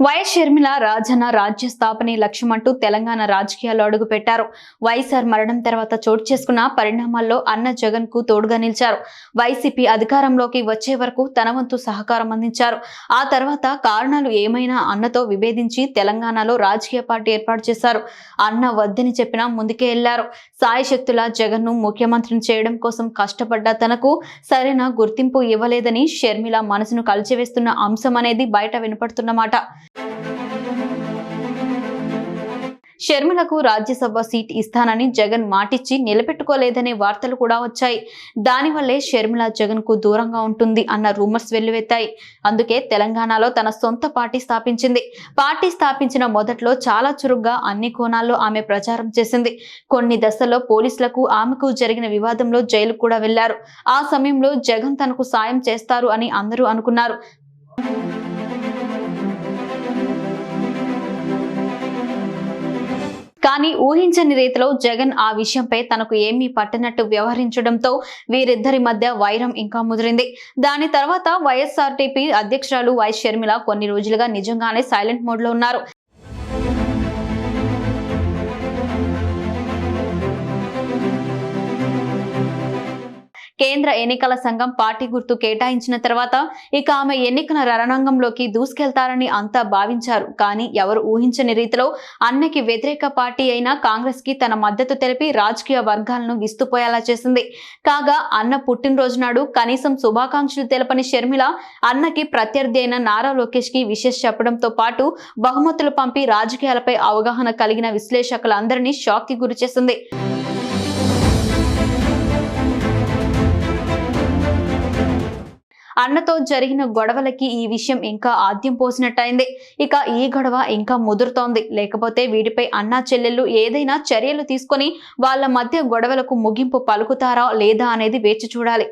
YS Sharmila Rajanna రాజ్య స్థాపనే లక్ష్యమంటూ తెలంగాణ రాజకీయాల్లో అడుగుపెట్టారు. వైఎస్ఆర్ మరణం తర్వాత చోటు చేసుకున్న పరిణామాల్లో అన్న జగన్కు తోడుగా నిలిచారు. వైసీపీ అధికారంలోకి వచ్చే వరకు తన వంతు సహకారం అందించారు. ఆ తర్వాత కారణాలు ఏమైనా అన్నతో విభేదించి తెలంగాణలో రాజకీయ పార్టీ ఏర్పాటు చేశారు. అన్న వద్దని చెప్పినా ముందుకే వెళ్ళారు సాయి శక్తుల జగన్ను ముఖ్యమంత్రిని చేయడం కోసం కష్టపడ్డ తనకు సరైన గుర్తింపు ఇవ్వలేదని షర్మిల మనసును కలిచివేస్తున్న అంశం అనేది బయట వినపడుతున్నమాట షర్మిలకు రాజ్యసభ సీట్ ఇస్తానని జగన్ మాటిచ్చి నిలబెట్టుకోలేదనే వార్తలు కూడా వచ్చాయి. దానివల్లే షర్మిల జగన్కు దూరంగా ఉంటుంది అన్న రూమర్స్ వెల్లువెత్తాయి. అందుకే తెలంగాణలో తన సొంత పార్టీ స్థాపించింది. పార్టీ స్థాపించిన మొదట్లో చాలా చురుగ్గా అన్ని కోణాల్లో ఆమె ప్రచారం చేసింది. కొన్ని దశల్లో పోలీసులకు ఆమెకు జరిగిన వివాదంలో జైలు కూడా వెళ్ళారు. ఆ సమయంలో జగన్ తనకు సాయం చేస్తారు అని అందరూ అనుకున్నారు. కానీ ఊహించని రీతిలో జగన్ ఆ విషయంపై తనకు ఏమీ పట్టనట్టు వ్యవహరించడంతో వీరిద్దరి మధ్య వైరం ఇంకా ముదిరింది. దాని తర్వాత వైఎస్ఆర్టీపీ అధ్యక్షురాలు వై షర్మిల కొన్ని రోజులుగా నిజంగానే సైలెంట్ మోడ్లో ఉన్నారు. కేంద్ర ఎన్నికల సంఘం పార్టీ గుర్తు కేటాయించిన తర్వాత ఇక ఆమె ఎన్నికల రణరంగంలోకి దూసుకెళ్తారని అంతా భావించారు. కానీ ఎవరు ఊహించని రీతిలో అన్నకి వ్యతిరేక పార్టీ అయిన కాంగ్రెస్కి తన మద్దతు తెలిపి రాజకీయ వర్గాలను విస్తుపోయేలా చేసింది. కాగా అన్న పుట్టినరోజు నాడు కనీసం శుభాకాంక్షలు తెలపని షర్మిల అన్నకి ప్రత్యర్థి అయిన నారా లోకేష్కి విశేష చెప్పడంతో పాటు బహుమతులు పంపి రాజకీయాలపై అవగాహన కలిగిన విశ్లేషకులందరినీ షాక్కి గురి అన్నతో జరిగిన గొడవలకి ఈ విషయం ఇంకా ఆద్యం పోసినట్టయింది. ఇక ఈ గొడవ ఇంకా ముదురుతోంది. లేకపోతే వీటిపై అన్నా చెల్లెళ్ళు ఏదైనా చర్యలు తీసుకొని వాళ్ళ మధ్య గొడవలకు ముగింపు పలుకుతారా లేదా అనేది వేచి చూడాలి.